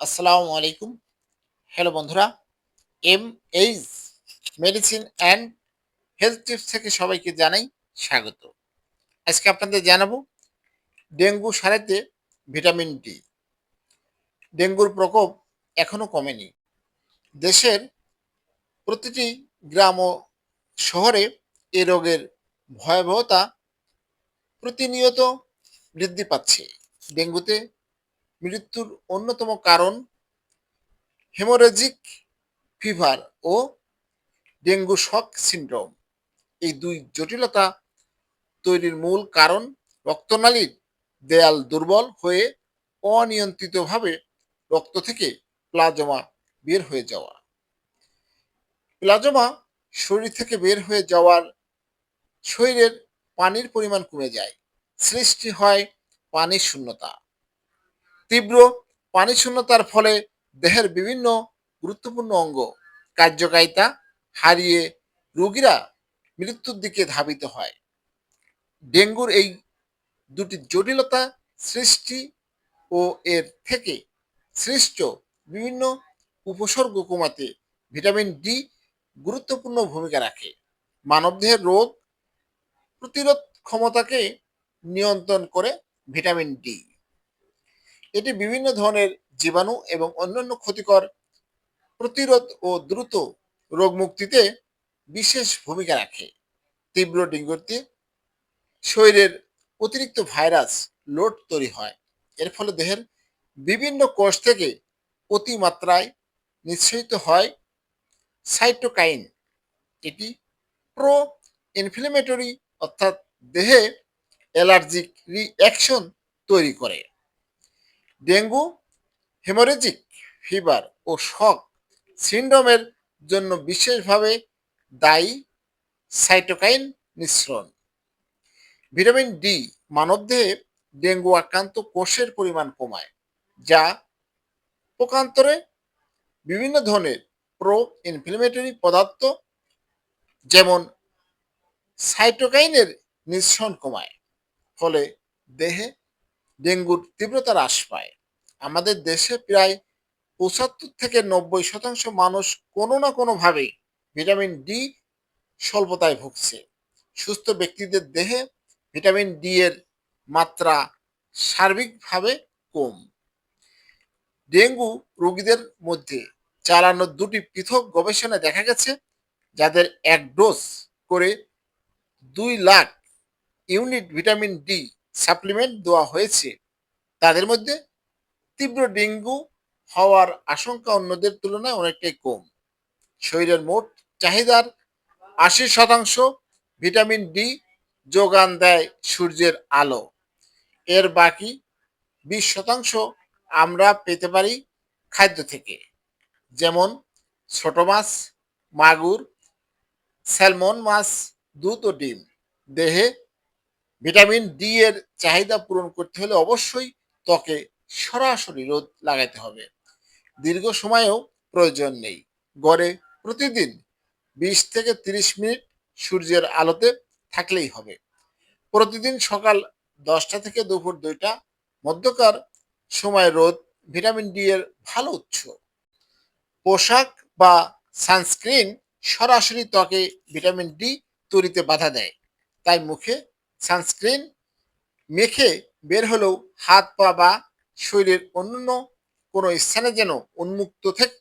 আসসালামু আলাইকুম। হ্যালো বন্ধুরা M H medicine and health tips থেকে সবাইকে জানাই স্বাগত। আজকে আপনাদের জানাব ডেঙ্গু সারাতে ভিটামিন ডি। ডেঙ্গুর প্রকোপ এখনও কমেনি। দেশের প্রতিটি গ্রাম ও শহরে এ রোগের ভয়াবহতা প্রতিনিয়ত বৃদ্ধি পাচ্ছে। ডেঙ্গুতে মৃত্যুর অন্যতম কারণ হেমোরেজিক ফিভার ও ডেঙ্গু শক সিন্ড্রোম। এই দুই জটিলতা তৈরির মূল কারণ রক্তনালীর দেয়াল দুর্বল হয়ে অনিয়ন্ত্রিতভাবে রক্ত থেকে প্লাজমা বের হয়ে যাওয়া। প্লাজমা শরীর থেকে বের হয়ে যাওয়ার শরীরের পানির পরিমাণ কমে যায়। সৃষ্টি হয় পানির শূন্যতা। তীব্র পানি শূন্যতার ফলে দেহের বিভিন্ন গুরুত্বপূর্ণ অঙ্গ কার্যকারিতা হারিয়ে রোগীরা মৃত্যুর দিকে ধাবিত হয়। ডেঙ্গুর এই দুটি জটিলতা সৃষ্টি ও এর থেকে সৃষ্ট বিভিন্ন উপসর্গ কমাতে ভিটামিন ডি গুরুত্বপূর্ণ ভূমিকা রাখে। মানবদেহের রোগ প্রতিরোধ ক্ষমতাকে নিয়ন্ত্রণ করে ভিটামিন ডি। এটি বিভিন্ন ধরনের জীবাণু এবং অন্যান্য ক্ষতিকর প্রতিরোধ ও দ্রুত রোগ মুক্তিতে বিশেষ ভূমিকা রাখে। তীব্র ডেঙ্গুতে, শরীরের অতিরিক্ত ভাইরাস লোড তৈরি হয়। এর ফলে দেহের বিভিন্ন কোষ থেকে অতিমাত্রায় নিঃসরিত হয় সাইটোকাইন। এটি প্রো ইনফ্লেমেটরি অর্থাৎ দেহে অ্যালার্জিক রিঅ্যাকশন তৈরি করে। ডেঙ্গু, হেমোরেজিক, ফিভার ও শক সিন্ড্রোমের জন্য বিশেষভাবে দায়ী সাইটোকাইন মিশ্রণ। ভিটামিন ডি মানবদেহে ডেঙ্গু আক্রান্ত কোষের পরিমাণ কমায়, যা পোকান্তরে বিভিন্ন ধরনের প্রো ইনফ্লেমেটরি পদার্থ, যেমন সাইটোকাইনের নিঃসরণ কমায়, ফলে দেহে ডেঙ্গুর তীব্রতা হ্রাস পায়। আমাদের দেশে প্রায় পঁচাত্তর থেকে নব্বই শতাংশ মানুষ কোনো না কোনোভাবে ভিটামিন ডি স্বল্পতায় ভুগছে। সুস্থ ব্যক্তিদের দেহে ভিটামিন ডি এর মাত্রা সার্বিকভাবে কম। ডেঙ্গু রোগীদের মধ্যে চালানো দুটি পৃথক গবেষণায় দেখা গেছে, যাদের এক ডোজ করে দুই lakh unit vitamin D supplement দেওয়া হয়েছে। তাদের মধ্যে তীব্র ডেঙ্গু হওয়ার আশঙ্কা অন্যদের তুলনায় অনেকটাই কম। শরীরের মোট চাহিদার আশি শতাংশ ভিটামিন ডি যোগান দেয় সূর্যের আলো। এর বাকি বিশ শতাংশ আমরা পেতে পারি খাদ্য থেকে, যেমন ছোট মাছ, মাগুর, স্যালমন মাছ, দুধ ও ডিম। দেহে ভিটামিন ডি এর চাহিদা পূরণ করতে হলে অবশ্যই ত্বকে সরাসরি রোদ লাগাতে হবে। দীর্ঘ সময়েও প্রয়োজন নেই। গড়ে প্রতিদিন বিশ থেকে তিরিশ মিনিট সূর্যের আলোতে থাকলেই হবে। প্রতিদিন সকাল দশটা থেকে দুপুর দুইটা মধ্যকার সময় রোদ ভিটামিন ডি এর ভালো উৎস। পোশাক বা সানস্ক্রিন সরাসরি ত্বকে ভিটামিন ডি তৈরিতে বাধা দেয়। তাই মুখে সানস্ক্রিন মেখে বের হলেও হাত পা বা শরীরের অন্যান্য কোনো স্থানে যেন উন্মুক্ত থেকে,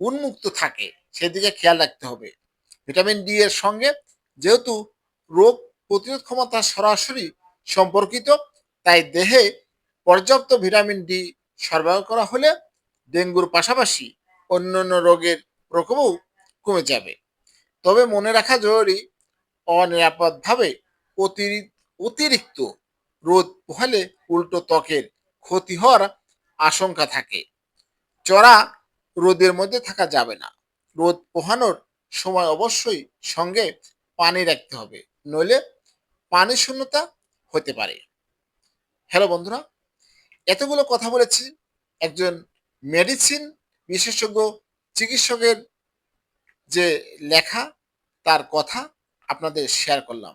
উন্মুক্ত থাকে, সেদিকে খেয়াল রাখতে হবে। ভিটামিন ডি এর সঙ্গে যেহেতু রোগ প্রতিরোধ ক্ষমতা সরাসরি সম্পর্কিত, তাই দেহে পর্যাপ্ত ভিটামিন ডি সরবরাহ করা হলে ডেঙ্গুর পাশাপাশি অন্যান্য রোগের প্রকোপও কমে যাবে। তবে মনে রাখা জরুরি, অনিরাপদভাবে অতিরিক্ত রোদ পোহালে উল্টো ত্বকের ক্ষতি হওয়ার আশঙ্কা থাকে। চড়া রোদের মধ্যে থাকা যাবে না। রোদ পোহানোর সময় অবশ্যই সঙ্গে পানি রাখতে হবে, নইলে পানি শূন্যতা হতে পারে। হ্যালো বন্ধুরা, এতগুলো কথা বলেছি, একজন মেডিসিন বিশেষজ্ঞ চিকিৎসকের যে লেখা, তার কথা আপনাদের শেয়ার করলাম।